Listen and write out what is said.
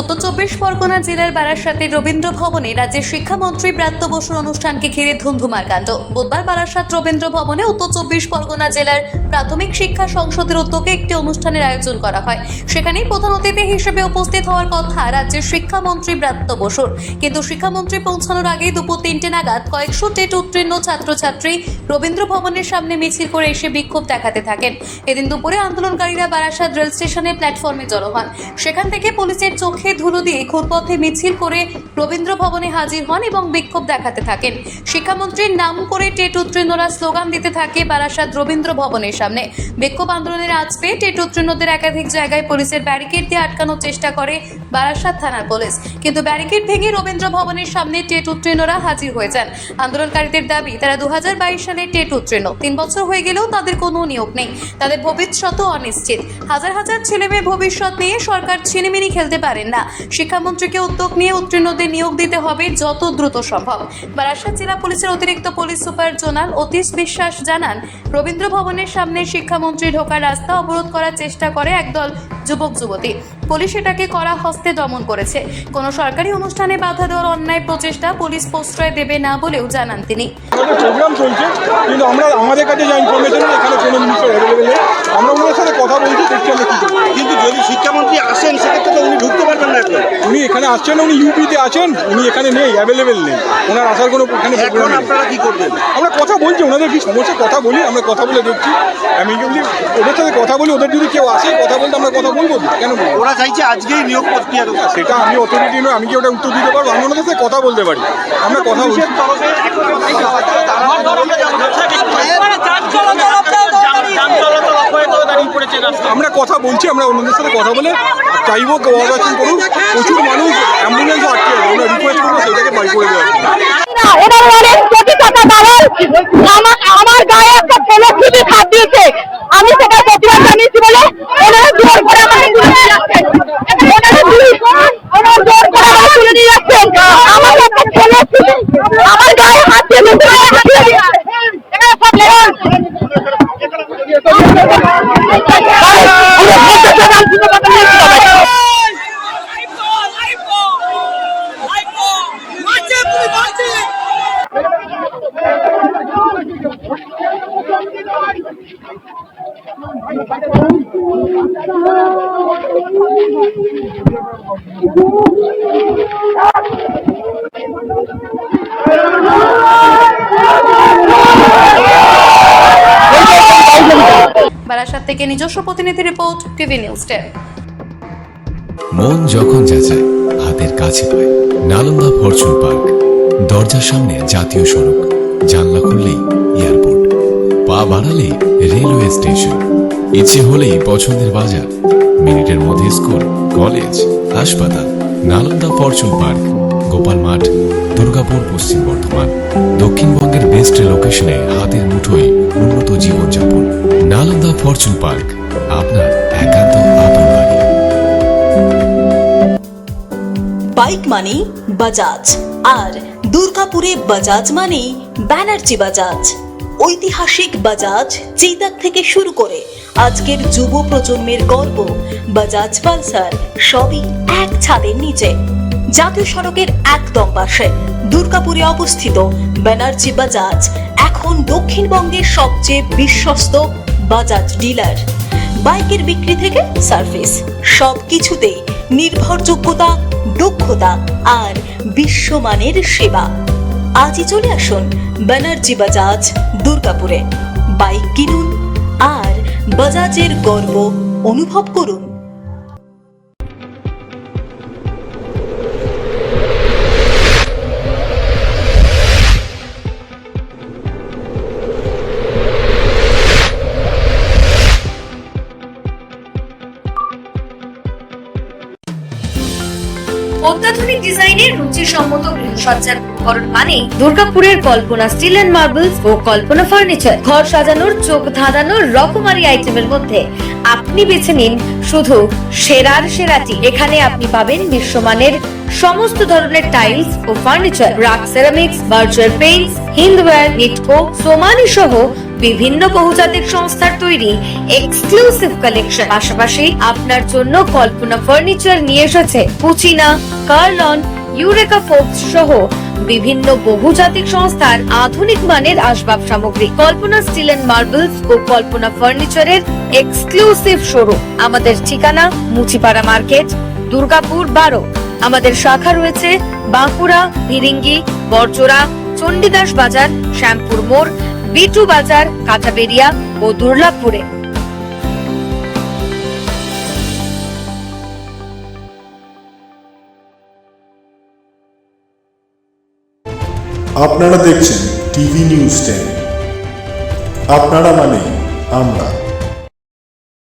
উত্তর চব্বিশ পরগনা জেলার বারাসাতে রবীন্দ্র ভবনে রাজ্যের শিক্ষামন্ত্রী ব্রাত্য বসুর অনুষ্ঠানকে ঘিরে ধুন্ধুমার কাণ্ড। বুধবার বারাসাত রবীন্দ্র ভবনে উত্তর চব্বিশ পরগনা জেলার প্রাথমিক শিক্ষা সংসদের উদ্যোগে একটি অনুষ্ঠানের আয়োজন করা হয়। সেখানেই প্রধান অতিথি হিসেবে উপস্থিত হওয়ার কথা রাজ্যের শিক্ষামন্ত্রী ব্রাত্য বসুর। কিন্তু শিক্ষামন্ত্রী পৌঁছানোর আগেই দুপুর তিনটে নাগাদ কয়েকশো টেট উত্তীর্ণ ছাত্রছাত্রী রবীন্দ্র ভবনের সামনে মিছিল করে এসে বিক্ষোভ দেখাতে থাকেন। এদিন দুপুরে আন্দোলনকারীরা বারাসাত রেল স্টেশনের প্ল্যাটফর্মে জড়ো হন। সেখান থেকে পুলিশের চোখে ধুলো দিয়ে ঘুরপথে মিছিল করে রবীন্দ্র ভবনে হাজির হন এবং বিক্ষোভ দেখাতে থাকেন। শিক্ষামন্ত্রীর নাম করে টেট উত্তীর্ণরা স্লোগান দিতে থাকে বারাসাত রবীন্দ্র ভবনের সামনে। বিক্ষোভ আন্দোলনের আজ পেয়ে টেট উত্তীর্ণদের একাধিক জায়গায় পুলিশের ব্যারিকেড দিয়ে আটকানোর চেষ্টা করে বারাসাত থানার পুলিশ। কিন্তু ব্যারিকেড ভেঙে রবীন্দ্র ভবনের সামনে টেট উত্তীর্ণরা হাজির হয়ে যান। আন্দোলনকারীদের দাবি, তারা দু হাজার বাইশ সালে টেট উত্তীর্ণ। তিন বছর হয়ে গেলেও তাদের কোনো নিয়োগ নেই। তাদের ভবিষ্যৎও অনিশ্চিত। হাজার হাজার ছেলে মেয়ে ভবিষ্যৎ নিয়ে সরকার ছিনিমিনি খেলতে পারেন। না। শিক্ষামন্ত্রীকে উদ্যোগ নিয়ে উত্তীর্ণদের নিয়োগ দিতে হবে যত দ্রুত সম্ভব। বারাসাত জেলা পুলিশের অতিরিক্ত পুলিশ সুপার জোনাল অতীশ বিশ্বাস জানান, রবীন্দ্র ভবনের সামনে শিক্ষামন্ত্রী ঢোকার রাস্তা অবরোধ করার চেষ্টা করে একদল যুবক যুবতী। পুলিশ এটাকে কড়া হস্তে দমন করেছে। কোনো সরকারি অনুষ্ঠানে বাধা দেওয়ার অন্যায় প্রচেষ্টা পুলিশ প্রশ্রয় দেবে না বলেও জানান তিনি। প্রোগ্রাম চলছে, কিন্তু আমরা আমাদের কাছে যা ইনফরমেশন এখানে কোনো জিনিসের অ্যাভেলেবেল নেই আমরা ওনার সাথে কথা বলছি দেখছি আমরা কী করব কিন্তু যদি শিক্ষামন্ত্রী আসেন সেক্ষেত্রে তো উনি ঢুকতে পারবেন না এখন উনি এখানে আসছেন উনি ইউপিতে আছেন উনি এখানে নেই অ্যাভেলেবেল নেই। ওনার আসার কোনো এখানে এখন আপনারা কি করবেন? আমরা কথা বলছি ওনাদের কি সমস্যা কথা বলি আমরা কথা বলে দেখছি। আমি যদি ওদের সাথে কথা বলি ওদের যদি কেউ আসে কথা বলতে আমরা কথা বলব কেন বলব? ওরা চাইছে আজকেই নিয়োগ প্রক্রিয়া সেটা আমি অথরিটি নয় আমি কি ওটা উত্তর দিতে পারব? আমি ওনাদের সাথে কথা বলতে পারি। আমরা কথা বলছি। আমরা আমরা কথা বলছি আমরা ওনাদের সাথে কথা বলে চাইব কোঅপারেশন করুন প্রচুর মানুষ অ্যাম্বুলেন্স আটকে আমরা রিকোয়েস্ট করব সেটাকে বাই করে দেওয়ার জন্য। না ওনার অনেক কোটি টাকা দালাল। আমার আমার গায়ে একটা ছেলে খুবই খাট দিয়েছে। আমি সেটা প্রতিবাদ জানিয়েছি বলে ওনারা জোর করে আমাকে তুলে নিয়ে যাচ্ছেন ওনারা জোর করে আমাকে তুলে নিয়ে যাচ্ছেন আমার একটা ছেলে আমার গায়ে হাত দিয়ে মুখে হাত দিয়ে দিয়ে এখানে সব লেখা বারাসাত থেকে নিজস্ব প্রতিনিধি রিপোর্ট টিভি নিউজ টেন। মন যখন যাচায়, হাতের কাছে পায়। নালন্দা ফরচুন পার্ক, দরজার সামনে জাতীয় সড়ক। জানলা খুললেই পা বাড়ালে রেলওয়ে স্টেশন। ইচ্ছে হলেই পছন্দের বাজার, মিনিটের মধ্যে স্কুল, কলেজ, হাসপাতাল, নালন্দা ফরচুন পার্ক, গোপাল মাঠ, দুর্গাপুর পশ্চিম বর্ধমান, দক্ষিণবঙ্গের বেস্ট লোকেশনে হাতের মুঠোয় উন্নত জীবনযাপন, নালন্দা ফরচুন পার্ক, আপনার একান্ত আপন বাড়ি। বাইক মানে বাজাজ আর দুর্গাপুরে বাজাজ মানে ব্যানার্জি বাজাজ ঐতিহাসিক বাজাজ চেতাক থেকে শুরু করে আজকের যুব প্রজন্মের গর্ব, বাজাজ পালসার সবই এক ছাদের নিচে। জাতীয় সড়কের একদম পাশে দুর্গাপুরে অবস্থিত ব্যানার্জি বাজাজ, এখন দক্ষিণবঙ্গের সবচেয়ে বিশ্বস্ত বাজাজ ডিলার। বাইকের বিক্রি থেকে সার্ভিস সব কিছুতেই নির্ভরযোগ্যতা, দক্ষতা আর বিশ্বমানের সেবা। আজই চলে আসুন ব্যানার্জি বাজাজ দুর্গাপুরে। বাইক কিনুন আর বাজাজের গর্ব অনুভব করুন। অত্যাধুনিক ডিজাইনের রুচিসম্মত গৃহসজ্জার উপকরণ মানে দুর্গাপুরের কল্পনা স্টিল এন্ড মার্বেলস ও কল্পনা ফার্নিচার। ঘর সাজানোর, চোখ ধাঁধানোর রকমারি আইটেমের মধ্যে আপনি বেছে নিন শুধু সেরার সেরাটি। এখানে আপনি পাবেন বিশ্বমানের সমস্ত ধরনের টাইলস ও furniture. RAK ceramics Berger paints Hindware Nitco, Somany সহ বিভিন্ন বহুজাতিক সংস্থার তৈরি এক্সক্লুসিভ কালেকশন পাশাপাশি আপনার জন্য কল্পনা ফার্নিচার নিয়ে এসেছে পুচিনা, কার্লন, ইউরেকা ফোর্বস সহ বিভিন্ন বহুজাতিক সংস্থার আধুনিক মানের আসবাব সামগ্রী। কল্পনা স্টিল এন্ড মার্বেলস ও কল্পনা ফার্নিচারের এক্সক্লুসিভ শোরুম আমাদের ঠিকানা মুচিপাড়া মার্কেট, দুর্গাপুর বারো। আমাদের শাখা রয়েছে বাঁকুড়া, ভিরিঙ্গি, বরজোড়া, চণ্ডীদাস বাজার, শ্যামপুর মোড় বিটু বাজার কাঁচাবেরিয়া ও দুর্লাভপুরে। আপনারা দেখছেন টিভি নিউজ টেন। আপনারা মানে আমরা।